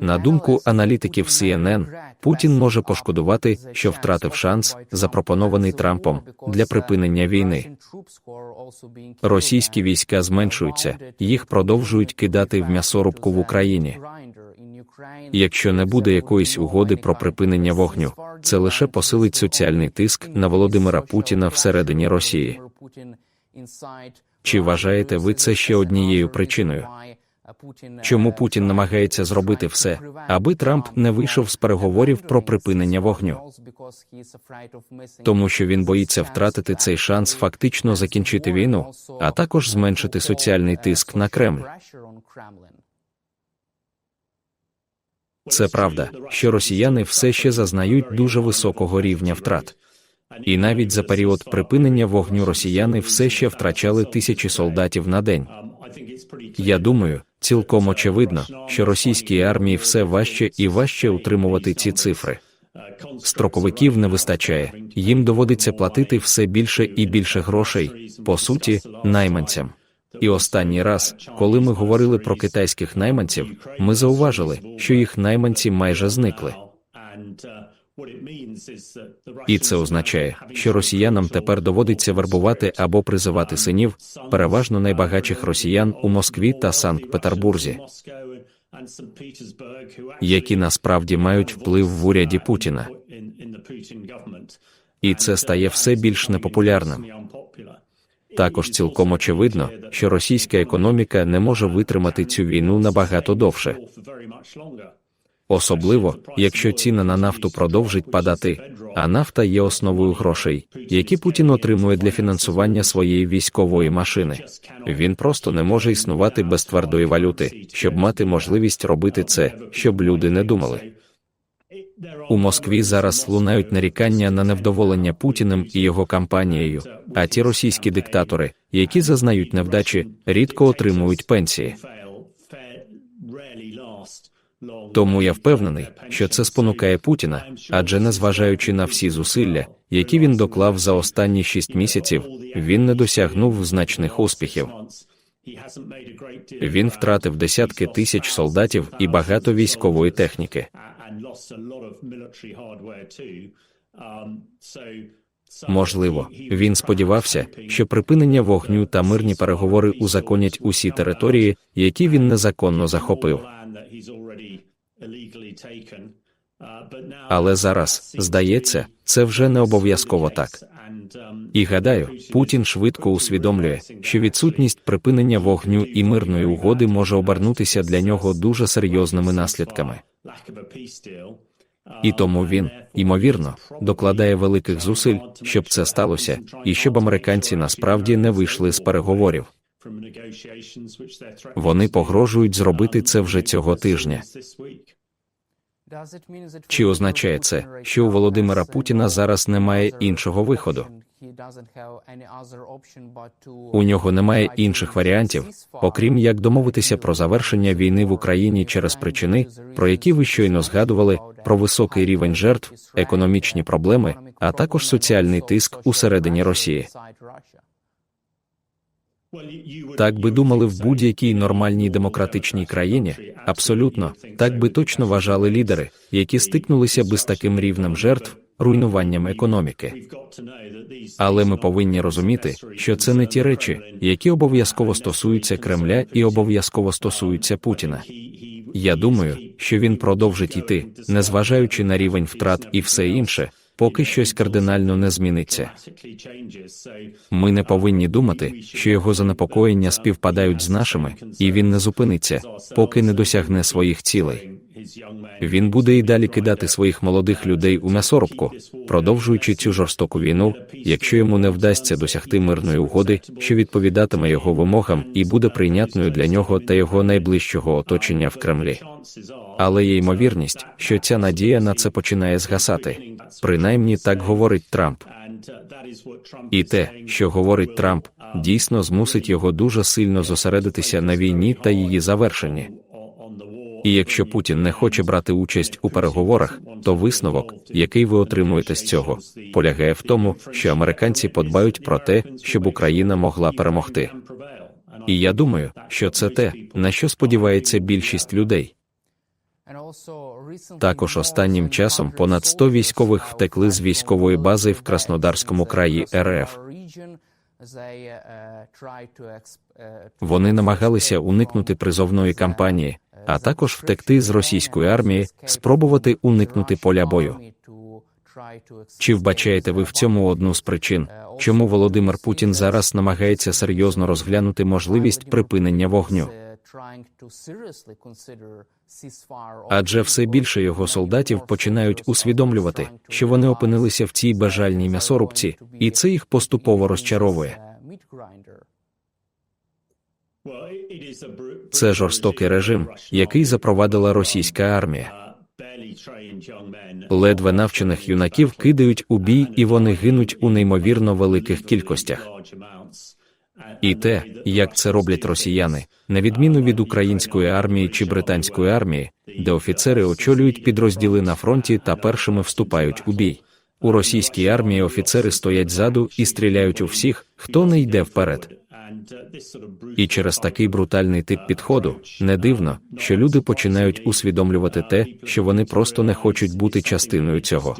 На думку аналітиків CNN, Путін може пошкодувати, що втратив шанс, запропонований Трампом, для припинення війни. Російські війська зменшуються, їх продовжують кидати в м'ясорубку в Україні. Якщо не буде якоїсь угоди про припинення вогню, це лише посилить соціальний тиск на Володимира Путіна всередині Росії. Чи вважаєте ви це ще однією причиною? Чому Путін намагається зробити все, аби Трамп не вийшов з переговорів про припинення вогню? Тому що він боїться втратити цей шанс фактично закінчити війну, а також зменшити соціальний тиск на Кремль. Це правда, що росіяни все ще зазнають дуже високого рівня втрат. І навіть за період припинення вогню росіяни все ще втрачали тисячі солдатів на день. Я думаю, цілком очевидно, що російській армії все важче і важче утримувати ці цифри. Строковиків не вистачає, їм доводиться платити все більше і більше грошей, по суті, найманцям. І останній раз, коли ми говорили про китайських найманців, ми зауважили, що їх найманці майже зникли. І це означає, що росіянам тепер доводиться вербувати або призивати синів, переважно найбагатших росіян у Москві та Санкт-Петербурзі, які насправді мають вплив в уряді Путіна. І це стає все більш непопулярним. Також цілком очевидно, що російська економіка не може витримати цю війну набагато довше. Особливо, якщо ціна на нафту продовжить падати, а нафта є основою грошей, які Путін отримує для фінансування своєї військової машини. Він просто не може існувати без твердої валюти, щоб мати можливість робити це, щоб люди не думали. У Москві зараз лунають нарікання на невдоволення Путіним і його кампанією, а ті російські диктатори, які зазнають невдачі, рідко отримують пенсії. Тому я впевнений, що це спонукає Путіна, адже незважаючи на всі зусилля, які він доклав за останні шість місяців, він не досягнув значних успіхів. Він втратив десятки тисяч солдатів і багато військової техніки. Можливо, він сподівався, що припинення вогню та мирні переговори узаконять усі території, які він незаконно захопив. Але зараз, здається, це вже не обов'язково так. І гадаю, Путін швидко усвідомлює, що відсутність припинення вогню і мирної угоди може обернутися для нього дуже серйозними наслідками. І тому він, ймовірно, докладає великих зусиль, щоб це сталося, і щоб американці насправді не вийшли з переговорів. Вони погрожують зробити це вже цього тижня. Чи означає це, що у Володимира Путіна зараз немає іншого виходу? У нього немає інших варіантів, окрім як домовитися про завершення війни в Україні через причини, про які ви щойно згадували, про високий рівень жертв, економічні проблеми, а також соціальний тиск усередині Росії. Так би думали в будь-якій нормальній демократичній країні. Абсолютно, так би точно вважали лідери, які стикнулися би з таким рівнем жертв, руйнуванням економіки. Але ми повинні розуміти, що це не ті речі, які обов'язково стосуються Кремля і обов'язково стосуються Путіна. Я думаю, що він продовжить іти, незважаючи на рівень втрат і все інше, поки щось кардинально не зміниться. Ми не повинні думати, що його занепокоєння співпадають з нашими, і він не зупиниться, поки не досягне своїх цілей. Він буде і далі кидати своїх молодих людей у м'ясорубку, продовжуючи цю жорстоку війну, якщо йому не вдасться досягти мирної угоди, що відповідатиме його вимогам і буде прийнятною для нього та його найближчого оточення в Кремлі. Але є ймовірність, що ця надія на це починає згасати. Принаймні так говорить Трамп. І те, що говорить Трамп, дійсно змусить його дуже сильно зосередитися на війні та її завершенні. І якщо Путін не хоче брати участь у переговорах, то висновок, який ви отримуєте з цього, полягає в тому, що американці подбають про те, щоб Україна могла перемогти. І я думаю, що це те, на що сподівається більшість людей. Також останнім часом понад 100 військових втекли з військової бази в Краснодарському краї РФ. Вони намагалися уникнути призовної кампанії, а також втекти з російської армії, спробувати уникнути поля бою. Чи вбачаєте ви в цьому одну з причин, чому Володимир Путін зараз намагається серйозно розглянути можливість припинення вогню? Адже все більше його солдатів починають усвідомлювати, що вони опинилися в цій бажальній м'ясорубці, і це їх поступово розчаровує. Це жорстокий режим, який запровадила російська армія. Ледве навчених юнаків кидають у бій, і вони гинуть у неймовірно великих кількостях. І те, як це роблять росіяни, на відміну від української армії чи британської армії, де офіцери очолюють підрозділи на фронті та першими вступають у бій. У російській армії офіцери стоять ззаду і стріляють у всіх, хто не йде вперед. І через такий брутальний тип підходу не дивно, що люди починають усвідомлювати те, що вони просто не хочуть бути частиною цього.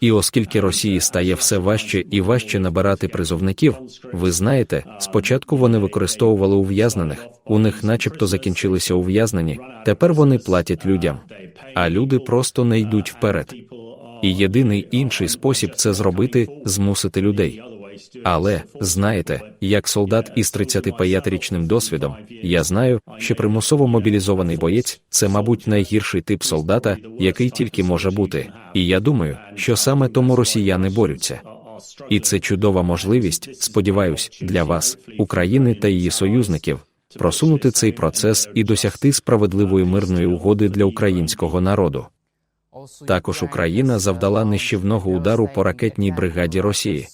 І оскільки Росії стає все важче і важче набирати призовників, ви знаєте, спочатку вони використовували ув'язнених, у них, начебто, закінчилися ув'язнені, тепер вони платять людям, а люди просто не йдуть вперед. І єдиний інший спосіб це зробити змусити людей. Але знаєте, як солдат із 35-річним досвідом, я знаю, що примусово мобілізований боєць це, мабуть, найгірший тип солдата, який тільки може бути. І я думаю, що саме тому росіяни борються. І це чудова можливість, сподіваюсь, для вас, України та її союзників, просунути цей процес і досягти справедливої мирної угоди для українського народу. Також Україна завдала нищівного удару по ракетній бригаді Росії.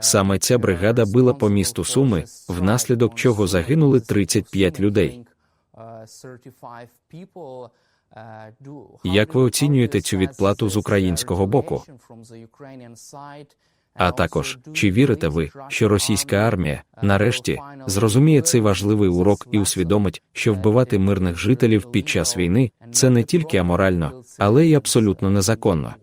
Саме ця бригада била по місту Суми, внаслідок чого загинули 35 людей. Як ви оцінюєте цю відплату з українського боку? А також чи вірите ви, що російська армія нарешті зрозуміє цей важливий урок і усвідомить, що вбивати мирних жителів під час війни це не тільки аморально, але й абсолютно незаконно?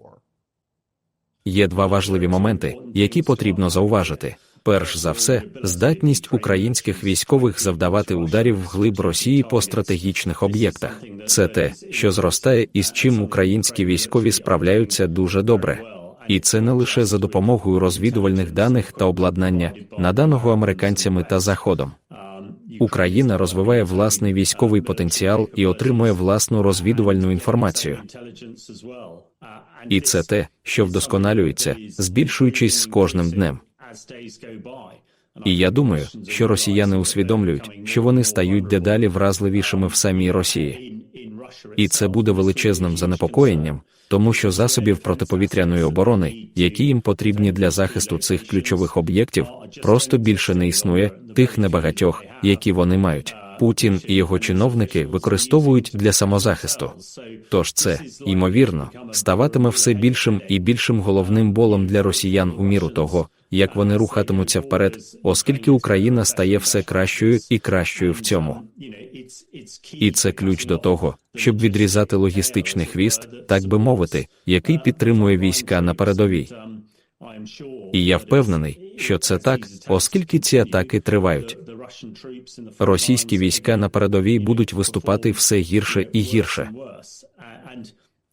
Є два важливі моменти, які потрібно зауважити. Перш за все, здатність українських військових завдавати ударів вглиб Росії по стратегічних об'єктах. Це те, що зростає і з чим українські військові справляються дуже добре. І це не лише за допомогою розвідувальних даних та обладнання, наданого американцями та Заходом. Україна розвиває власний військовий потенціал і отримує власну розвідувальну інформацію. І це те, що вдосконалюється, збільшуючись з кожним днем. І я думаю, що росіяни усвідомлюють, що вони стають дедалі вразливішими в самій Росії. І це буде величезним занепокоєнням, тому що засобів протиповітряної оборони, які їм потрібні для захисту цих ключових об'єктів, просто більше не існує тих небагатьох, які вони мають. Путін і його чиновники використовують для самозахисту. Тож це, ймовірно, ставатиме все більшим і більшим головним болом для росіян у міру того, як вони рухатимуться вперед, оскільки Україна стає все кращою і кращою в цьому. І це ключ до того, щоб відрізати логістичний хвіст, так би мовити, який підтримує війська на передовій. І я впевнений, що це так, оскільки ці атаки тривають. Російські війська на передовій будуть виступати все гірше і гірше.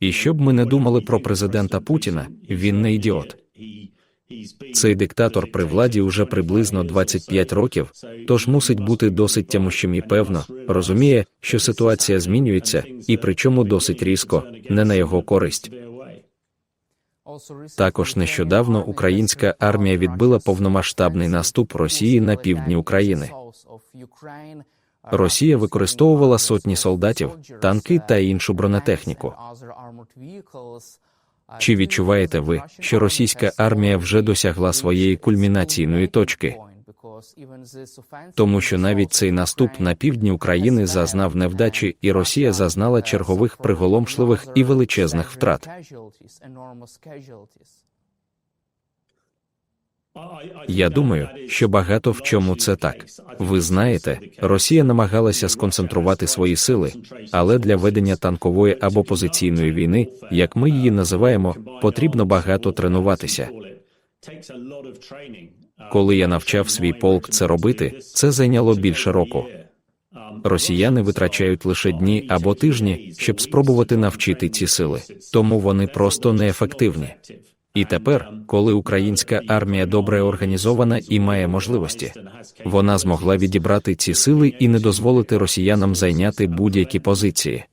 І щоб ми не думали про президента Путіна, він не ідіот. Цей диктатор при владі уже приблизно 25 років, тож мусить бути досить тямущим і певно, розуміє, що ситуація змінюється, і причому досить різко, не на його користь. Також нещодавно українська армія відбила повномасштабний наступ Росії на півдні України. Росія використовувала сотні солдатів, танки та іншу бронетехніку. Чи відчуваєте ви, що російська армія вже досягла своєї кульмінаційної точки? Тому що навіть цей наступ на півдні України зазнав невдачі, і Росія зазнала чергових приголомшливих і величезних втрат. Я думаю, що багато в чому це так. Ви знаєте, Росія намагалася сконцентрувати свої сили, але для ведення танкової або позиційної війни, як ми її називаємо, потрібно багато тренуватися. Коли я навчав свій полк це робити, це зайняло більше року. Росіяни витрачають лише дні або тижні, щоб спробувати навчити ці сили, тому вони просто неефективні. І тепер, коли українська армія добре організована і має можливості, вона змогла відібрати ці сили і не дозволити росіянам зайняти будь-які позиції.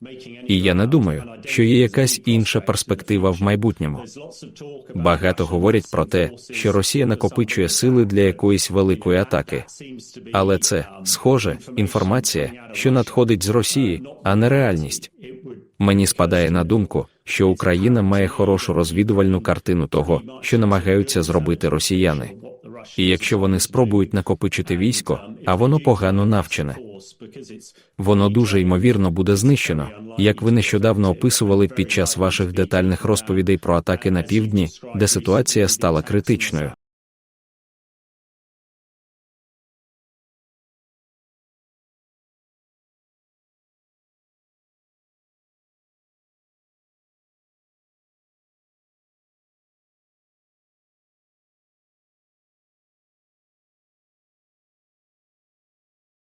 І я не думаю, що є якась інша перспектива в майбутньому. Багато говорять про те, що Росія накопичує сили для якоїсь великої атаки. Але це, схоже, інформація, що надходить з Росії, а не реальність. Мені спадає на думку, що Україна має хорошу розвідувальну картину того, що намагаються зробити росіяни. І якщо вони спробують накопичити військо, а воно погано навчене, воно дуже ймовірно буде знищено, як ви нещодавно описували під час ваших детальних розповідей про атаки на півдні, де ситуація стала критичною.